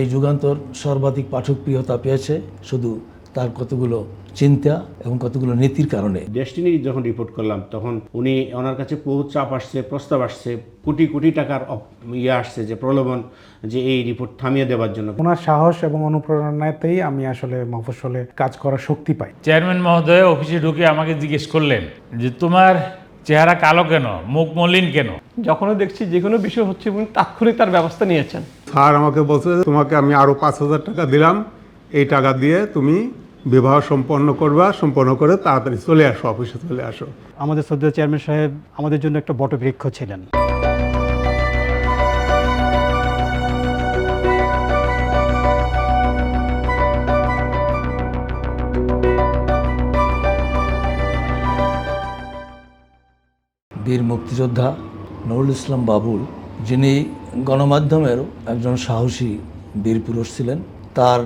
এই যুগান্তর সর্বাধিক পাঠকপ্রিয়তা পেয়েছে শুধু তার কতগুলো চিন্তা এবং কতগুলো নীতির কারণে। ডেস্টিনি যখন রিপোর্ট করলাম তখন উনি ওনার কাছে বহু চাপ আসছে প্রস্তাব আসছে কোটি কোটি টাকার ইয়ে আসছে যে প্রলোভন যে এই রিপোর্ট থামিয়ে দেওয়ার জন্য। ওনার সাহস এবং অনুপ্রেরণাতেই আমি আসলে মফস্বলে কাজ করার শক্তি পাই। চেয়ারম্যান মহোদয় অফিসে ঢুকে আমাকে জিজ্ঞেস করলেন যে তোমার চেহারা কালো কেন? মুখ মলিন কেন? যখনও দেখছি যে কোনো বিষয় হচ্ছে উনি তাৎক্ষণিক তার ব্যবস্থা নিয়েছেন। স্যার আমাকে বলছে তোমাকে আমি আরও পাঁচ হাজার টাকা দিলাম। এই টাকা দিয়ে তুমি বিবাহ সম্পন্ন করবা সম্পন্ন করে তাড়াতাড়ি চলে আসো অফিসে চলে আসো। আমাদের শ্রদ্ধেয় চেয়ারম্যান সাহেব আমাদের জন্য একটা বটবৃক্ষ ছিলেন। বীর মুক্তিযোদ্ধা নুরুল ইসলাম বাবুল যিনি গণমাধ্যমের একজন সাহসী বীর পুরুষ ছিলেন, তার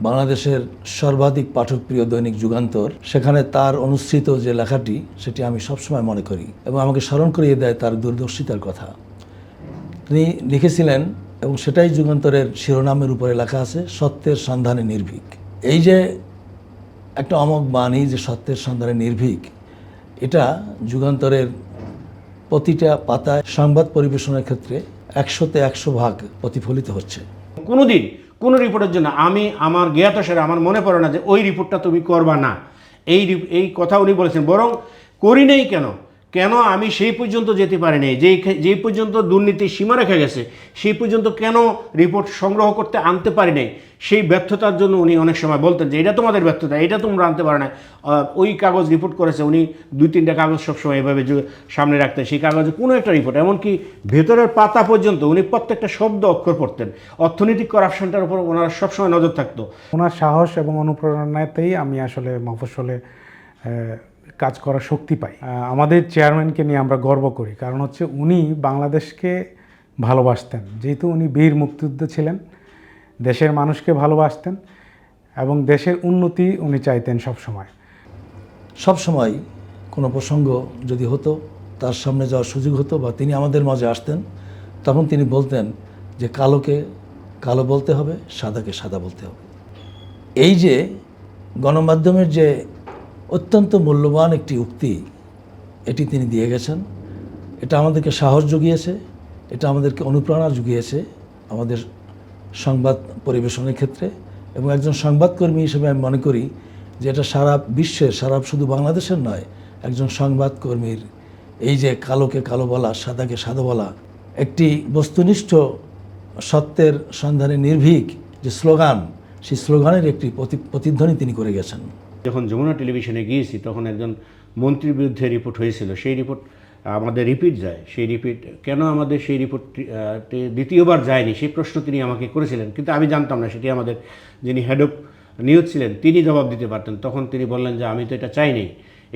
বাংলাদেশের সর্বাধিক পাঠকপ্রিয় দৈনিক যুগান্তর, সেখানে তার অনুসৃত যে লেখাটি, সেটি আমি সবসময় মনে করি এবং আমাকে স্মরণ করিয়ে দেয় তার দূরদর্শিতার কথা। তিনি লিখেছিলেন এবং সেটাই যুগান্তরের শিরোনামের উপরে লেখা আছে, সত্যের সন্ধানে নির্ভীক। এই যে একটা অমক বাণী যে সত্যের সন্ধানে নির্ভীক, এটা যুগান্তরের প্রতিটা পাতায় সংবাদ পরিবেশনের ক্ষেত্রে একশোতে একশো ভাগ প্রতিফলিত হচ্ছে। কোনোদিন কোনো রিপোর্টের জন্য আমি আমার জ্ঞাতসারে আমার মনে পড়ে না যে ওই রিপোর্টটা তুমি করবা না। এই এই কথা উনি বলেছেন, বরং করি নেই কেন? কেন আমি সেই পর্যন্ত যেতে পারি নাই যেই যেই পর্যন্ত দুর্নীতির সীমা রেখে গেছে সেই পর্যন্ত কেন রিপোর্ট সংগ্রহ করতে আনতে পারি নাই সেই ব্যর্থতার জন্য উনি অনেক সময় বলতেন যে এটা তোমাদের ব্যর্থতা এটা তোমরা আনতে পারো না। ওই কাগজ রিপোর্ট করেছে উনি দুই তিনটা কাগজ সবসময় এভাবে সামনে রাখতেন। সেই কাগজে কোনো একটা রিপোর্ট এমনকি ভেতরের পাতা পর্যন্ত উনি প্রত্যেকটা শব্দ অক্ষর পড়তেন। অর্থনৈতিক করাপশনটার উপর ওনার সবসময় নজর থাকতো। ওনার সাহস এবং অনুপ্রেরণাতেই আমি আসলে মফস্বলে আহ, কাজ করার শক্তি পাই। আমাদের চেয়ারম্যানকে নিয়ে আমরা গর্ব করি। কারণ হচ্ছে উনি বাংলাদেশকে ভালোবাসতেন। যেহেতু উনি বীর মুক্তিযুদ্ধ ছিলেন, দেশের মানুষকে ভালোবাসতেন এবং দেশের উন্নতি উনি চাইতেন সবসময়। সব সময় কোনো প্রসঙ্গ যদি হতো, তার সামনে যাওয়ার সুযোগ হতো বা তিনি আমাদের মাঝে আসতেন, তখন তিনি বলতেন যে কালোকে কালো বলতে হবে, সাদাকে সাদা বলতে হবে। এই যে গণমাধ্যমের যে অত্যন্ত মূল্যবান একটি উক্তি এটি তিনি দিয়ে গেছেন। এটা আমাদেরকে সাহস জুগিয়েছে, এটা আমাদেরকে অনুপ্রেরণা জুগিয়েছে আমাদের সংবাদ পরিবেশনের ক্ষেত্রে এবং একজন সংবাদকর্মী হিসেবে আমি মনে করি যে এটা সারা বিশ্বের, সারা শুধু বাংলাদেশের নয়, একজন সংবাদকর্মীর এই যে কালোকে কালো বলা, সাদাকে সাদা বলা, একটি বস্তুনিষ্ঠ সত্যের সন্ধানে নির্ভীক যে স্লোগান, সেই স্লোগানের একটি প্রতি প্রতিধ্বনি তিনি করে গেছেন। যখন যমুনা টেলিভিশনে গিয়েছি, তখন একজন মন্ত্রীর বিরুদ্ধে রিপোর্ট হয়েছিল। সেই রিপোর্ট আমাদের রিপিট যায়। সেই রিপিট, কেন আমাদের সেই রিপোর্ট দ্বিতীয়বার যায়নি? সেই প্রশ্ন তিনি আমাকে করেছিলেন। কিন্তু আমি জানতাম না সেটি আমাদের যিনি হেড অফ নিউজ ছিলেন, তিনি জবাব দিতে পারতেন। তখন তিনি বললেন যে, আমি তো এটা চাইনি।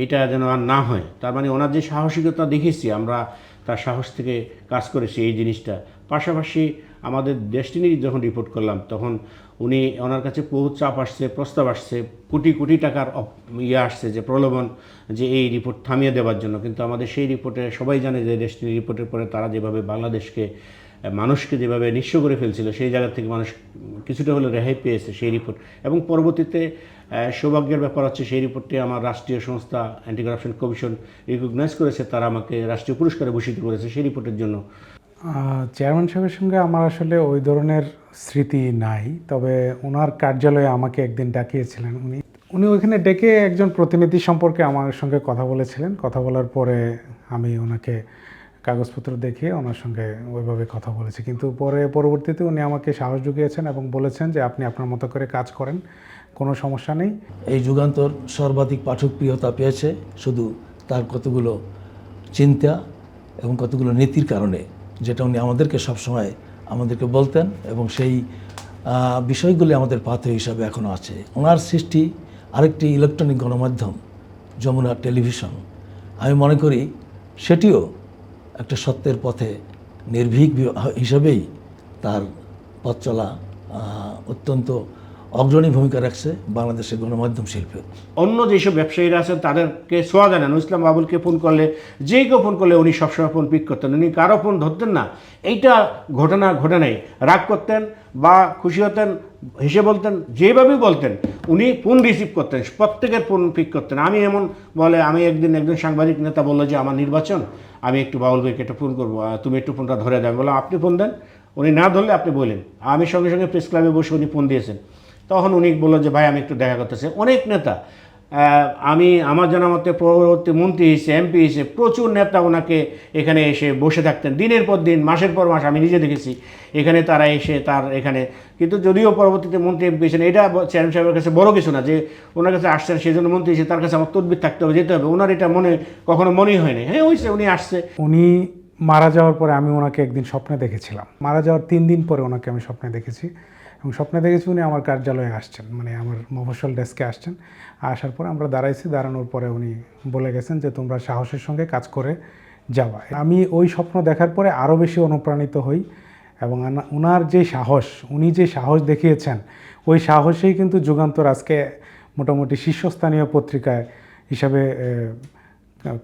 এটা যেন আর না হয়। তার মানে ওনার যে সাহসিকতা দেখেছি, আমরা তার সাহস থেকে কাজ করেছি এই জিনিসটা। পাশাপাশি আমাদের ডেস্টিনি যখন রিপোর্ট করলাম, তখন উনি ওনার কাছে বহু চাপ আসছে, প্রস্তাব আসছে, কোটি কোটি টাকার ইয়ে আসছে যে প্রলোভন যে এই রিপোর্ট থামিয়ে দেওয়ার জন্য। কিন্তু আমাদের সেই রিপোর্টে সবাই জানে যে ডেস্টিনি রিপোর্টের পরে তারা যেভাবে বাংলাদেশকে, মানুষকে যেভাবে নিঃস্ব করে ফেলছিল, সেই জায়গা থেকে মানুষ কিছুটা হলেও রেহাই পেয়েছে সেই রিপোর্ট এবং পরবর্তীতে সৌভাগ্যের ব্যাপার হচ্ছে সেই রিপোর্টটি আমার রাষ্ট্রীয় সংস্থা অ্যান্টি করাপশন কমিশন রিকগনাইজ করেছে, তারা আমাকে রাষ্ট্রীয় পুরস্কারে ভূষিত করেছে সেই রিপোর্টের জন্য। চেয়ারম্যান সাহেবের সঙ্গে আমার আসলে ওই ধরনের স্মৃতি নাই, তবে ওনার কার্যালয়ে আমাকে একদিন ডাকিয়েছিলেন উনি। উনি ওইখানে ডেকে একজন প্রতিনিধি সম্পর্কে আমার সঙ্গে কথা বলেছিলেন। কথা বলার পরে আমি ওনাকে কাগজপত্র দেখিয়ে ওনার সঙ্গে ওইভাবে কথা বলেছি। কিন্তু পরে, পরবর্তীতে উনি আমাকে সাহস জুগিয়েছেন এবং বলেছেন যে আপনি আপনার মতো করে কাজ করেন, কোনো সমস্যা নেই। এই যুগান্তর সর্বাধিক পাঠকপ্রিয়তা পেয়েছে শুধু তার কতগুলো চিন্তা এবং কতগুলো নীতির কারণে। যেটা উনি আমাদেরকে সবসময় আমাদেরকে বলতেন এবং সেই বিষয়গুলি আমাদের পাথে হিসাবে এখনও আছে। ওনার সৃষ্টি আরেকটি ইলেকট্রনিক গণমাধ্যম, যমুনা টেলিভিশন। আমি মনে করি সেটিও একটা সত্যের পথে নির্ভীক হিসাবেই তার পথ চলা অত্যন্ত অগ্রণী ভূমিকা রাখছে বাংলাদেশের গণমাধ্যম শিল্পে। অন্য যেসব ব্যবসায়ীরা আছেন, তাদেরকে সোয়া দেন না ইসলাম বাবুলকে ফোন করলে, যে কেউ ফোন করলে উনি সবসময় ফোন পিক করতেন। উনি কারও ফোন ধরতেন না। এইটা ঘটনা ঘটে নাই। রাগ করতেন বা খুশি হতেন, হেসে বলতেন, যেভাবেই বলতেন, উনি ফোন রিসিভ করতেন। প্রত্যেকের ফোন পিক করতেন। আমি এমন বলে, আমি একদিন একজন সাংবাদিক নেতা বলল যে, আমার নির্বাচন, আমি একটু বাউল ভাইকে একটা ফোন করব তুমি একটু ফোনটা ধরে দেন বলো আপনি ফোন দেন? উনি না ধরলে আপনি বলেন আমি সঙ্গে সঙ্গে প্রেস ক্লাবে বসে উনি ফোন দিয়েছেন। তখন উনি বলল যে, ভাই, আমি একটু দেখা করতেছে অনেক নেতা আমি, আমার জানা মতে পরবর্তী মন্ত্রী হিসেবে, এমপি হিসেবে প্রচুর নেতা ওনাকে এখানে এসে বসে থাকতেন। দিনের পর দিন, মাসের পর মাস আমি নিজে দেখেছি, এখানে তারা এসে তার এখানে, কিন্তু যদিও পরবর্তীতে মন্ত্রী এমপি হয়েছেন, এটা চেয়ারম্যান সাহেবের কাছে বড় কিছু না যে, ওনার কাছে আসছেন সেই জন্য মন্ত্রী এসে তার কাছে আমার তদবির থাকতে হবে, যেতে হবে। ওনার এটা মনে, কখনো মনেই হয়নি হ্যাঁ হয়েছে, উনি আসছে। উনি মারা যাওয়ার পরে আমি ওনাকে একদিন স্বপ্নে দেখেছিলাম। মারা যাওয়ার তিন দিন পরে ওনাকে আমি স্বপ্নে দেখেছি। এবং স্বপ্নে দেখেছি উনি আমার কার্যালয়ে আসছেন মানে আমার মফস্বল ডেস্কে আসছেন। আসার পরে আমরা দাঁড়াইছি, দাঁড়ানোর পরে উনি বলে গেছেন যে তোমরা সাহসের সঙ্গে কাজ করে যাওয়া। আমি ওই স্বপ্ন দেখার পরে আরও বেশি অনুপ্রাণিত হই এবং ওনার যে সাহস, উনি যে সাহস দেখিয়েছেন, ওই সাহসেই কিন্তু যুগান্তর আজকে মোটামুটি শীর্ষস্থানীয় পত্রিকায় হিসাবে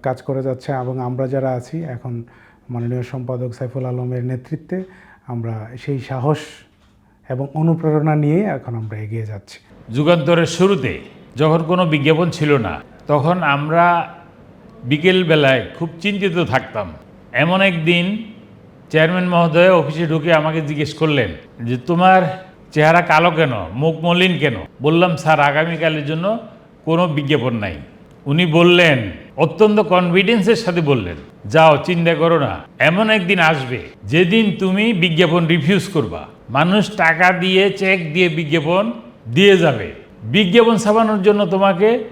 কাজ করে যাচ্ছে এবং আমরা যারা আছি, এখন মাননীয় সম্পাদক সাইফুল আলমের নেতৃত্বে, আমরা সেই সাহস এবং অনুপ্রেরণা নিয়ে এখন আমরা এগিয়ে যাচ্ছি। যুগান্তরের শুরুতে যখন কোনো বিজ্ঞাপন ছিল না, তখন আমরা বিকেল বেলায় খুব চিন্তিত থাকতাম। এমন একদিন চেয়ারম্যান মহোদয় অফিসে ঢুকে আমাকে জিজ্ঞেস করলেন যে, তোমার চেহারা কালো কেন? মুখ মলিন কেন? বললাম, স্যার, আগামীকালের জন্য কোনো বিজ্ঞাপন নাই। উনি বললেন, অত্যন্ত কনফিডেন্সের সাথে বললেন, যাও, চিন্তা করো না, এমন একদিন আসবে যেদিন তুমি বিজ্ঞাপন রিফিউজ করবা। মানুষ টাকা দিয়ে চেক দিয়ে বিজ্ঞাপন দিয়ে যাবে। বিজ্ঞাপন ছাপানোর জন্য তোমাকে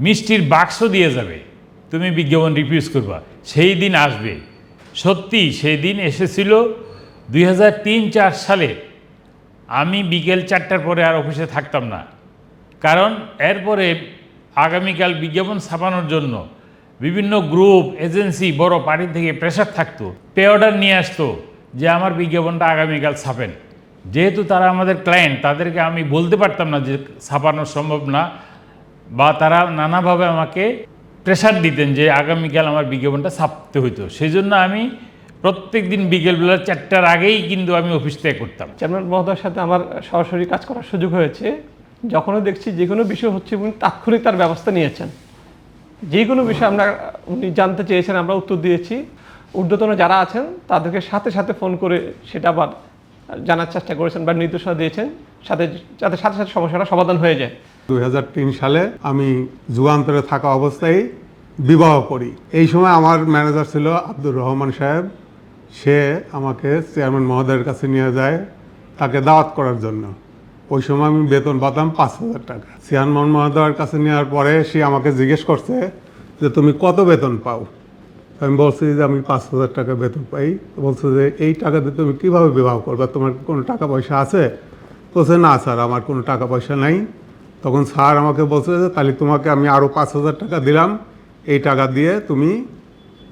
মিষ্টির বাক্স দিয়ে যাবে। তুমি বিজ্ঞাপন রিফিউজ করবা। সেই দিন আসবে। সত্যি, সেই দিন এসেছিল দুই হাজার সালে। আমি বিকেল চারটার পরে আর অফিসে থাকতাম না। কারণ এরপরে আগামীকাল বিজ্ঞাপন ছাপানোর জন্য বিভিন্ন গ্রুপ এজেন্সি বড় পার্টি থেকে প্রেশার থাকতো। পে অর্ডার নিয়ে আসতো যে আমার বিজ্ঞাপনটা আগামীকাল ছাপেন। যেহেতু তারা আমাদের ক্লায়েন্ট তাদেরকে আমি বলতে পারতাম না যে ছাপানো সম্ভব না, বা তারা নানাভাবে আমাকে প্রেশার দিতেন যে আগামীকাল আমার বিজ্ঞাপনটা ছাপতে হইতো। সেই জন্য আমি প্রত্যেক দিন বিকেলবেলা চারটার আগেই কিন্তু আমি অফিস ত্যাগ করতাম। চেয়ারম্যান মহোদয়ের সাথে আমার সরাসরি কাজ করার সুযোগ হয়েছে। যখনও দেখছি যে কোনো বিষয় হচ্ছে উনি তাৎক্ষণিক তার ব্যবস্থা নিয়েছেন। যে কোনো বিষয় আমরা, উনি জানতে চেয়েছেন, আমরা উত্তর দিয়েছি। ঊর্ধ্বতন যারা আছেন, তাদেরকে সাথে সাথে ফোন করে সেটা আবার জানার চেষ্টা করেছেন বা নির্দেশনা দিয়েছেন, সাথে যাতে সাথে সাথে সমস্যাটা সমাধান হয়ে যায়। দুই হাজার তিন সালে আমি যুগান্তরে থাকা অবস্থায় বিবাহ করি। এই সময় আমার ম্যানেজার ছিল আব্দুর রহমান সাহেব। সে আমাকে চেয়ারম্যান মহোদয়ের কাছে নিয়ে যায় তাকে দাওয়াত করার জন্য। ওই সময় আমি বেতন পাতাম পাঁচ হাজার টাকা। চেয়ারম্যান মহোদয়ের কাছে নেওয়ার পরে সে আমাকে জিজ্ঞেস করছে যে, তুমি কত বেতন পাও? আমি বলছি যে আমি পাঁচ হাজার টাকা বেতন পাই। বলছে যে এই টাকা দিয়ে তুমি কীভাবে বিবাহ করবে? তোমার কোনো টাকা পয়সা আছে? বলছে, না স্যার, আমার কোনো টাকা পয়সা নাই। তখন স্যার আমাকে বলছে যে, তাহলে তোমাকে আমি আরও পাঁচ হাজার টাকা দিলাম। এই টাকা দিয়ে তুমি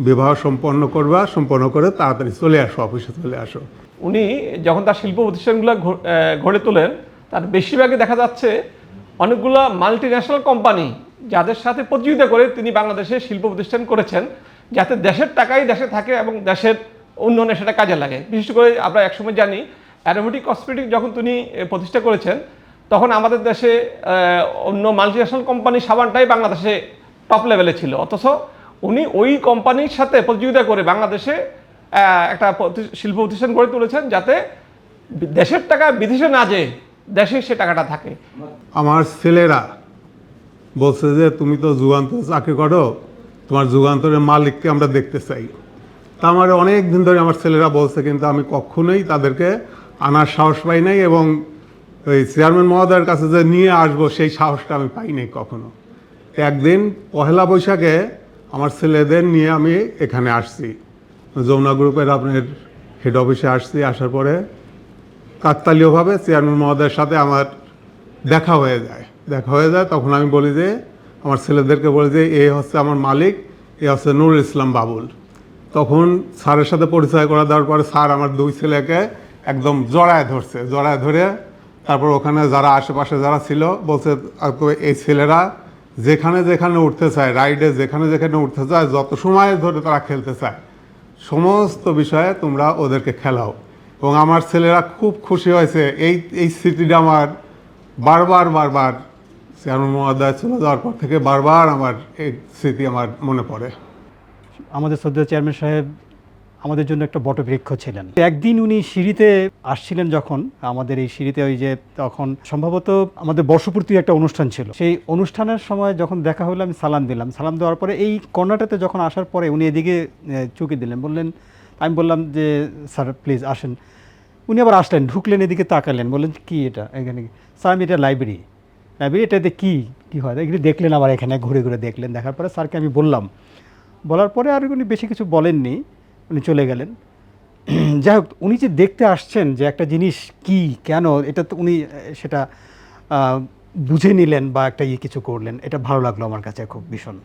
বিবাহ সম্পন্ন করবা, সম্পন্ন করে তাড়াতাড়ি চলে আসো, অফিসে চলে আসো। উনি যখন তার শিল্প প্রতিষ্ঠানগুলো গড়ে তোলেন, তার বেশিরভাগই দেখা যাচ্ছে অনেকগুলো মাল্টি ন্যাশনাল কোম্পানি যাদের সাথে প্রতিযোগিতা করে তিনি বাংলাদেশে শিল্প প্রতিষ্ঠান করেছেন। যাতে দেশের টাকাই দেশে থাকে এবং দেশের উন্নয়নে সেটা কাজে লাগে। বিশেষ করে আমরা একসময় জানি, অ্যারোমেটিক কসমেটিক যখন তিনি প্রতিষ্ঠা করেছেন, তখন আমাদের দেশে অন্য মাল্টি ন্যাশনাল কোম্পানির সাবানটাই বাংলাদেশে টপ লেভেলে ছিল। অথচ উনি ওই কোম্পানির সাথে প্রতিযোগিতা করে বাংলাদেশে একটা শিল্প প্রতিষ্ঠান গড়ে তুলেছেন যাতে দেশের টাকা বিদেশে না যেয়ে দেশে সে টাকাটা থাকে। আমার ছেলেরা বলছে যে, তুমি তো যুগান্তরে চাকরি করো তোমার যুগান্তরের মালিককে আমরা দেখতে চাই। তা আমার অনেক দিন ধরে আমার ছেলেরা বলছে, কিন্তু আমি কখনোই তাদেরকে আনার সাহস পাই নাই এবং ওই চেয়ারম্যান মহোদয়ের কাছে যে নিয়ে আসব, সেই সাহসটা আমি পাই নাই কখনো। একদিন পহেলা বৈশাখে আমার ছেলেদের নিয়ে আমি এখানে আসছি। যমুনা গ্রুপের আপনার হেড অফিসে আসছি, আসার পরে কাকতালীয়ভাবে চেয়ারম্যান মহোদয়ের সাথে আমার দেখা হয়ে যায়। দেখা হয়ে যায়, তখন আমি বলি যে আমার ছেলেদেরকে বলে যে এ হচ্ছে আমার মালিক এ হচ্ছে নুরুল ইসলাম বাবুল। তখন স্যারের সাথে পরিচয় করা দেওয়ার পরে স্যার আমার দুই ছেলেকে একদম জড়ায় ধরছে জড়ায় ধরে তারপর ওখানে যারা আশেপাশে যারা ছিল বলছে "আপু, এই ছেলেরা যেখানে যেখানে উঠতে চায় রাইডে যেখানে যেখানে উঠতে চায় যত সময় ধরে তারা খেলতে চায় সমস্ত বিষয়ে তোমরা ওদেরকে খেলাও। এবং আমার ছেলেরা খুব খুশি হয়েছে এই এই স্মৃতিটা আমার বারবার বারবার চেয়ারম্যান মহোদয় চলে যাওয়ার পর থেকে বারবার আমার এই স্মৃতি আমার মনে পড়ে। আমাদের শ্রদ্ধেয় চেয়ারম্যান সাহেব আমাদের জন্য একটা বটবৃক্ষ ছিলেন। একদিন উনি সিঁড়িতে আসছিলেন যখন, আমাদের এই সিঁড়িতে ওই যে তখন সম্ভবত আমাদের বর্ষপূর্তি একটা অনুষ্ঠান ছিল। সেই অনুষ্ঠানের সময় যখন দেখা হলো, আমি সালাম দিলাম। সালাম দেওয়ার পরে এই কর্নারটাতে যখন আসার পরে উনি এদিকে চুকে দিলেন। বললেন, আমি বললাম যে, স্যার, প্লিজ আসেন। উনি আবার আসলেন, ঢুকলেন এদিকে তাকালেন। বললেন, কি এটা? এখানে স্যার, আমি এটা লাইব্রেরি। লাইব্রেরি এটাতে কী? কী হয়? এগুলি দেখলেন আবার এখানে, ঘুরে ঘুরে দেখলেন। দেখার পরে স্যারকে আমি বললাম। বলার পরে আর উনি বেশি কিছু বলেননি, উনি চলে গেলেন। যাই হোক, উনি যে দেখতে আসছেন যে একটা জিনিস কি, কেন, এটা তো উনি সেটা বুঝে নিলেন বা একটা ইয়ে কিছু করলেন, এটা ভালো লাগল আমার কাছে খুব ভীষণ।